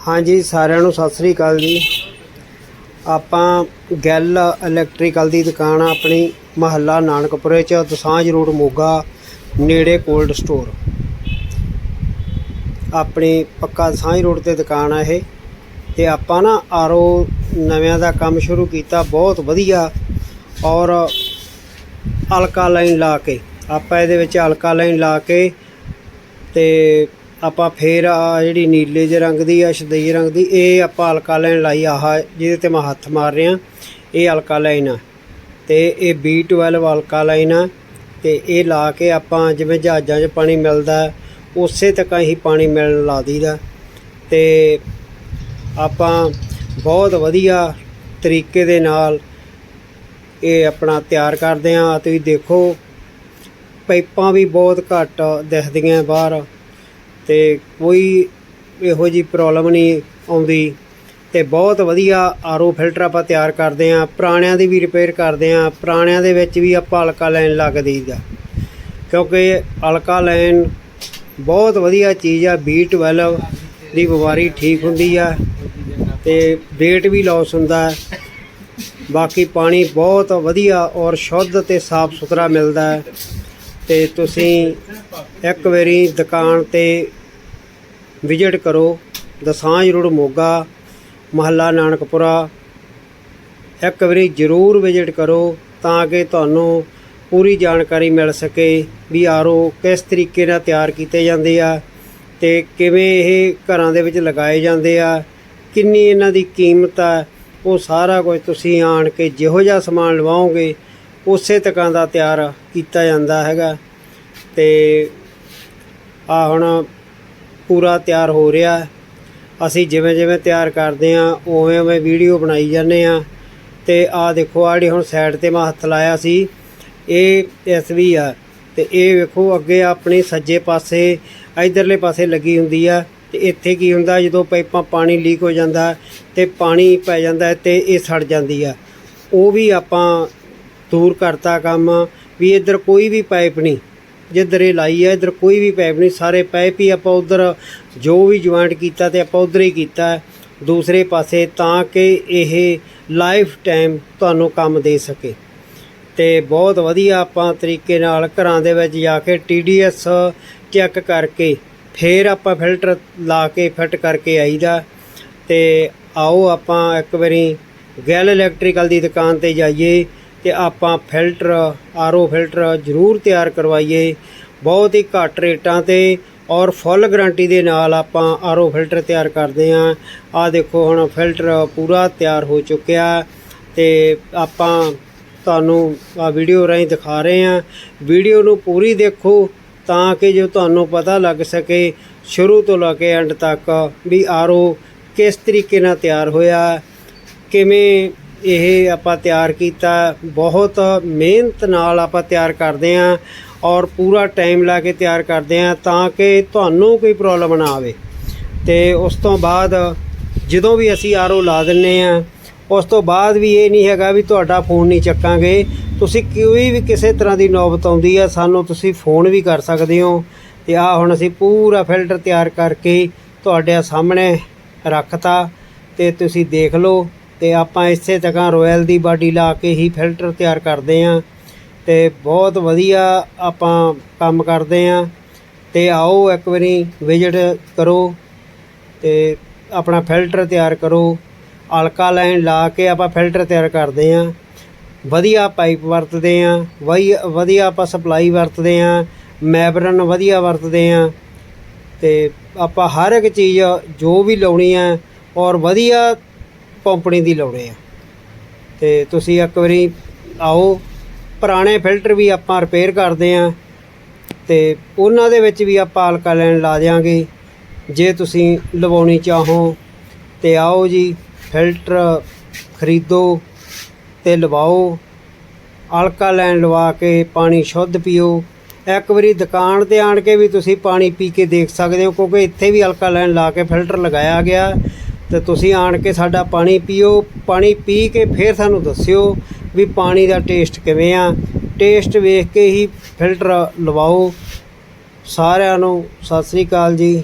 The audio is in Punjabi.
ਹਾਂਜੀ, ਸਾਰਿਆਂ ਨੂੰ ਸਤਿ ਸ੍ਰੀ ਅਕਾਲ ਜੀ। ਆਪਾਂ ਗੈਲ ਇਲੈਕਟ੍ਰੀਕਲ ਦੀ ਦੁਕਾਨ ਆ, ਆਪਣੀ ਮਹੱਲਾ ਨਾਨਕਪੁਰੇ ਚ, ਦਸਾਂਝ ਰੋਡ ਮੋਗਾ, ਨੇੜੇ ਕੋਲਡ ਸਟੋਰ। ਆਪਣੀ ਪੱਕਾ ਦਸਾਂਝ ਰੋਡ ਤੇ ਦੁਕਾਨ ਆ ਇਹ। ਤੇ ਆਪਾਂ ਨਾ ਆਰਓ ਨਵਿਆਂ ਦਾ ਕੰਮ ਸ਼ੁਰੂ ਕੀਤਾ, ਬਹੁਤ ਵਧੀਆ। ਔਰ ਅਲਕਾ ਲਾਈਨ ਲਾ ਕੇ, ਆਪਾਂ ਇਹਦੇ ਵਿੱਚ ਅਲਕਾ ਲਾਈਨ ਲਾ ਕੇ ਤੇ ਆਪਾਂ ਫੇਰ ਆ ਜਿਹੜੀ ਨੀਲੇ ਜਿਹੇ ਰੰਗ ਦੀ ਆ, ਸ਼ਦਈ ਰੰਗ ਦੀ, ਇਹ ਆਪਾਂ ਅਲਕਾ ਲਾਈਨ ਲਾਈ ਆਹ, ਜਿਹਦੇ ਤੇ ਮੈਂ ਹੱਥ ਮਾਰ ਰਿਹਾ। ਇਹ ਅਲਕਾ ਲਾਈਨ ਆ। ਤੇ ਇਹ B12 ਅਲਕਾ ਲਾਈਨ ਆ। ਤੇ ਇਹ ਲਾ ਕੇ ਆਪਾਂ ਜਿਵੇਂ ਜਹਾਜ਼ਾਂ 'ਚ ਪਾਣੀ ਮਿਲਦਾ, ਉਸੇ ਤੱਕ ਹੀ ਪਾਣੀ ਮਿਲਣ ਲਾ ਦਈਦਾ। ਤੇ ਆਪਾਂ ਬਹੁਤ ਵਧੀਆ ਤਰੀਕੇ ਦੇ ਨਾਲ ਇਹ ਆਪਣਾ ਤਿਆਰ ਕਰਦੇ ਆ ਤੁਸੀਂ ਦੇਖੋ, ਪਾਈਪਾਂ ਵੀ ਬਹੁਤ ਘੱਟ ਦਿਖਦੀਆਂ ਬਾਹਰ। ਤੇ ਕੋਈ ਇਹੋ ਜੀ ਪ੍ਰੋਬਲਮ ਨਹੀਂ ਆਉਂਦੀ ਤੇ ਬਹੁਤ ਵਧੀਆ ਆਰਓ ਫਿਲਟਰ ਆਪਾਂ ਤਿਆਰ ਕਰਦੇ ਆ ਪੁਰਾਣਿਆਂ ਦੀ ਵੀ ਰਿਪੇਅਰ ਕਰਦੇ ਆ ਪੁਰਾਣਿਆਂ ਦੇ ਵਿੱਚ ਵੀ ਆਪਾਂ ਅਲਕਾ ਲਾਈਨ ਲੱਗ ਦਈਦਾ। ਕਿਉਂਕਿ ਅਲਕਾ ਲਾਈਨ ਬਹੁਤ ਵਧੀਆ ਚੀਜ਼ ਆ B12 ਦੀ ਬਿਮਾਰੀ ਠੀਕ ਹੁੰਦੀ ਆ ਤੇ weight ਵੀ ਲਾਸ ਹੁੰਦਾ ਬਾਕੀ ਪਾਣੀ ਬਹੁਤ ਵਧੀਆ ਔਰ ਸ਼ੁੱਧ ਤੇ ਸਾਫ਼ ਸੁਥਰਾ ਮਿਲਦਾ ਹੈ। ਤੇ ਤੁਸੀਂ ਇੱਕ ਵਾਰੀ ਦੁਕਾਨ ਤੇ ਵਿਜ਼ਿਟ ਕਰੋ। ਦਸਾਂਝ ਰੋਡ ਮੋਗਾ, ਮਹੱਲਾ ਨਾਨਕਪੁਰਾ। ਇੱਕ ਵਾਰੀ ਜ਼ਰੂਰ ਵਿਜ਼ਿਟ ਕਰੋ ਤਾਂ ਕਿ ਤੁਹਾਨੂੰ ਪੂਰੀ ਜਾਣਕਾਰੀ ਮਿਲ ਸਕੇ ਵੀ ਆਰਓ ਕਿਸ ਤਰੀਕੇ ਨਾਲ ਤਿਆਰ ਕੀਤੇ ਜਾਂਦੇ ਆ ਤੇ ਕਿਵੇਂ ਇਹ ਘਰਾਂ ਦੇ ਵਿੱਚ ਲਗਾਏ ਜਾਂਦੇ ਆ, ਕਿੰਨੀ ਇਹਨਾਂ ਦੀ ਕੀਮਤ ਆ, ਉਹ ਸਾਰਾ ਕੁਝ ਤੁਸੀਂ ਆਣ ਕੇ ਜਿਹੋ ਜਿਹਾ ਸਮਾਨ ਲਵਾਓਗੇ, ਉਸੇ ਤਰ੍ਹਾਂ ਦਾ ਤਿਆਰ ਕੀਤਾ ਜਾਂਦਾ ਹੈਗਾ। ਤੇ ਆ ਹੁਣ ਪੂਰਾ ਤਿਆਰ ਹੋ ਰਿਹਾ। ਅਸੀਂ ਜਿਵੇਂ ਜਿਵੇਂ ਤਿਆਰ ਕਰਦੇ ਆ ਉਵੇਂ ਉਵੇਂ ਵੀਡੀਓ ਬਣਾਈ ਜਾਂਦੇ ਆ ਤੇ ਆ ਦੇਖੋ ਆ ਜਿਹੜੀ ਹੁਣ ਸਾਈਡ ਤੇ ਮੈਂ ਹੱਥ ਲਾਇਆ ਸੀ, ਇਹ ਐਸਵੀ ਆ। ਤੇ ਇਹ ਵੇਖੋ, ਅੱਗੇ ਆਪਣੇ ਸੱਜੇ ਪਾਸੇ, ਇਧਰਲੇ ਪਾਸੇ ਲੱਗੀ ਹੁੰਦੀ ਆ। ਤੇ ਇੱਥੇ ਕੀ ਹੁੰਦਾ, ਜਦੋਂ ਪਾਈਪਾਂ ਪਾਣੀ ਲੀਕ ਹੋ ਜਾਂਦਾ ਤੇ ਪਾਣੀ ਪੈ ਜਾਂਦਾ ਹੈ ਤੇ ਇਹ ਸੜ ਜਾਂਦੀ ਆ। ਉਹ ਵੀ ਆਪਾਂ ਦੂਰ ਕਰਤਾ ਕੰਮ, ਵੀ ਇੱਧਰ ਕੋਈ ਵੀ ਪਾਈਪ ਨਹੀਂ। ਜਿੱਧਰ ਇਹ ਲਾਈ ਹੈ ਇੱਧਰ ਕੋਈ ਵੀ ਪੈਪ ਨਹੀਂ, ਸਾਰੇ ਪੈਪ ਹੀ ਆਪਾਂ ਉਧਰ ਜੋ ਵੀ ਜੁਆਇੰਟ ਕੀਤਾ ਤੇ ਆਪਾਂ ਉਧਰ ਹੀ ਕੀਤਾ। ਦੂਸਰੇ ਪਾਸੇ ਤਾਂ ਕਿ ਇਹ ਲਾਈਫ ਟਾਈਮ ਤੁਹਾਨੂੰ ਕੰਮ ਦੇ ਸਕੇ। ਤੇ ਬਹੁਤ ਵਧੀਆ ਆਪਾਂ ਤਰੀਕੇ ਨਾਲ ਘਰਾਂ ਦੇ ਵਿੱਚ ਜਾ ਕੇ TDS ਚੈੱਕ ਕਰਕੇ ਫੇਰ ਆਪਾਂ ਫਿਲਟਰ ਲਾ ਕੇ ਫਿੱਟ ਕਰਕੇ ਆਈਦਾ। ਤੇ ਆਓ ਆਪਾਂ ਇੱਕ ਵਾਰੀ ਗੈਲ ਇਲੈਕਟ੍ਰੀਕਲ ਦੀ ਦੁਕਾਨ ਤੇ ਜਾਈਏ। ਤੇ ਆਪਾਂ ਫਿਲਟਰ, ਆਰਓ ਫਿਲਟਰ ਜ਼ਰੂਰ ਤਿਆਰ ਕਰਵਾਈਏ। ਬਹੁਤ ਹੀ ਘੱਟ ਰੇਟਾਂ ਤੇ ਔਰ ਫੁੱਲ ਗਾਰੰਟੀ ਦੇ ਨਾਲ ਆਪਾਂ ਆਰਓ ਫਿਲਟਰ ਤਿਆਰ ਕਰਦੇ ਆਂ ਆ ਦੇਖੋ, ਹੁਣ ਫਿਲਟਰ ਪੂਰਾ ਤਿਆਰ ਹੋ ਚੁੱਕਿਆ ਤੇ ਆਪਾਂ ਤੁਹਾਨੂੰ ਆ ਵੀਡੀਓ ਰਾਹੀਂ ਦਿਖਾ ਰਹੇ ਹਾਂ। ਵੀਡੀਓ ਨੂੰ ਪੂਰੀ ਦੇਖੋ ਤਾਂ ਕਿ ਜੋ ਤੁਹਾਨੂੰ ਪਤਾ ਲੱਗ ਸਕੇ ਸ਼ੁਰੂ ਤੋਂ ਲੈ ਕੇ ਐਂਡ ਤੱਕ ਵੀ ਆਰਓ ਕਿਸ ਤਰੀਕੇ ਨਾਲ ਤਿਆਰ ਹੋਇਆ, ਕਿਵੇਂ ਇਹ ਆਪਾਂ ਤਿਆਰ ਕੀਤਾ। ਬਹੁਤ ਮਿਹਨਤ ਨਾਲ ਆਪਾਂ ਤਿਆਰ ਕਰਦੇ ਆਂ ਔਰ ਪੂਰਾ ਟਾਈਮ ਲਾ ਕੇ ਤਿਆਰ ਕਰਦੇ ਆਂ ਤਾਂ ਕਿ ਤੁਹਾਨੂੰ ਕੋਈ ਪ੍ਰੋਬਲਮ ਨਾ ਆਵੇ। ਤੇ ਉਸ ਤੋਂ ਬਾਅਦ ਜਦੋਂ ਵੀ ਅਸੀਂ ਆਰਓ ਲਾ ਦਿੰਨੇ ਆ ਉਸ ਤੋਂ ਬਾਅਦ ਵੀ ਇਹ ਨਹੀਂ ਹੈਗਾ ਵੀ ਤੁਹਾਡਾ ਫੋਨ ਨਹੀਂ ਚੱਕਾਂਗੇ। ਤੁਸੀਂ ਕੋਈ ਵੀ ਕਿਸੇ ਤਰ੍ਹਾਂ ਦੀ ਨੌਬਤ ਆਉਂਦੀ ਆ, ਸਾਨੂੰ ਤੁਸੀਂ ਫੋਨ ਵੀ ਕਰ ਸਕਦੇ ਹੋ। ਤੇ ਆ ਹੁਣ ਅਸੀਂ ਪੂਰਾ ਫਿਲਟਰ ਤਿਆਰ ਕਰਕੇ ਤੁਹਾਡੇ ਸਾਹਮਣੇ ਰੱਖਤਾ ਤੇ ਤੁਸੀਂ ਦੇਖ ਲਓ। ਤੇ ਆਪਾਂ ਇਸੇ ਤਰ੍ਹਾਂ ਰੋਇਲ ਦੀ ਬਾਡੀ ਲਾ ਕੇ ਹੀ ਫਿਲਟਰ ਤਿਆਰ ਕਰਦੇ ਆਂ। ਤੇ ਬਹੁਤ ਵਧੀਆ ਆਪਾਂ ਕੰਮ ਕਰਦੇ ਆਂ। ਤੇ ਆਓ ਇੱਕ ਵਾਰੀ ਵਿਜ਼ਿਟ ਕਰੋ ਤੇ ਆਪਣਾ ਫਿਲਟਰ ਤਿਆਰ ਕਰੋ। ਅਲਕਾ ਲਾਈਨ ਲਾ ਕੇ ਆਪਾਂ ਫਿਲਟਰ ਤਿਆਰ ਕਰਦੇ ਆਂ। ਵਧੀਆ ਪਾਈਪ ਵਰਤਦੇ ਆਂ। ਵਧੀਆ ਵਧੀਆ ਆਪਾਂ ਸਪਲਾਈ ਵਰਤਦੇ ਆਂ। ਮੈਬਰਨ ਵਧੀਆ ਵਰਤਦੇ ਆਂ। ਤੇ ਆਪਾਂ ਹਰ ਇੱਕ ਚੀਜ਼ ਜੋ ਵੀ ਲਾਉਣੀ ਹੈ ਔਰ ਵਧੀਆ ਪੌਂਪਣੀ ਦੀ ਲਾਉਣੇ ਆ। ਤੇ ਤੁਸੀਂ ਇੱਕ ਵਾਰੀ ਆਓ, ਪੁਰਾਣੇ ਫਿਲਟਰ ਵੀ ਆਪਾਂ ਰਿਪੇਅਰ ਕਰਦੇ ਆਂ ਤੇ ਉਹਨਾਂ ਦੇ ਵਿੱਚ ਵੀ ਆਪਾਂ ਹਲਕਾ ਲੈਣ ਲਾ ਦਿਆਂਗੇ। ਜੇ ਤੁਸੀਂ ਲਵਾਉਣੀ ਚਾਹੋ ਤੇ ਆਓ ਜੀ, ਫਿਲਟਰ ਖਰੀਦੋ ਤੇ ਲਵਾਓ। ਅਲਕਾ ਲੈਣ ਲਵਾ ਕੇ ਪਾਣੀ ਸ਼ੁੱਧ ਪੀਓ। ਇੱਕ ਵਾਰੀ ਦੁਕਾਨ ਤੇ ਆਣ ਕੇ ਵੀ ਤੁਸੀਂ ਪਾਣੀ ਪੀ ਕੇ ਦੇਖ ਸਕਦੇ ਹੋ, ਕਿਉਂਕਿ ਇੱਥੇ ਵੀ ਅਲਕਾ ਲੈਣ ਲਾ ਕੇ ਫਿਲਟਰ ਲਗਾਇਆ ਗਿਆ। ਤੇ ਤੁਸੀਂ ਆਣ ਕੇ ਸਾਡਾ ਪਾਣੀ ਪੀਓ, ਪਾਣੀ ਪੀ ਕੇ ਫਿਰ ਸਾਨੂੰ ਦੱਸਿਓ ਵੀ ਪਾਣੀ ਦਾ ਟੇਸਟ ਕਿਵੇਂ ਆ। ਟੇਸਟ ਵੇਖ ਕੇ ਹੀ ਫਿਲਟਰ ਲਵਾਓ। ਸਾਰਿਆਂ ਨੂੰ ਸਤਿ ਸ੍ਰੀ ਅਕਾਲ ਜੀ।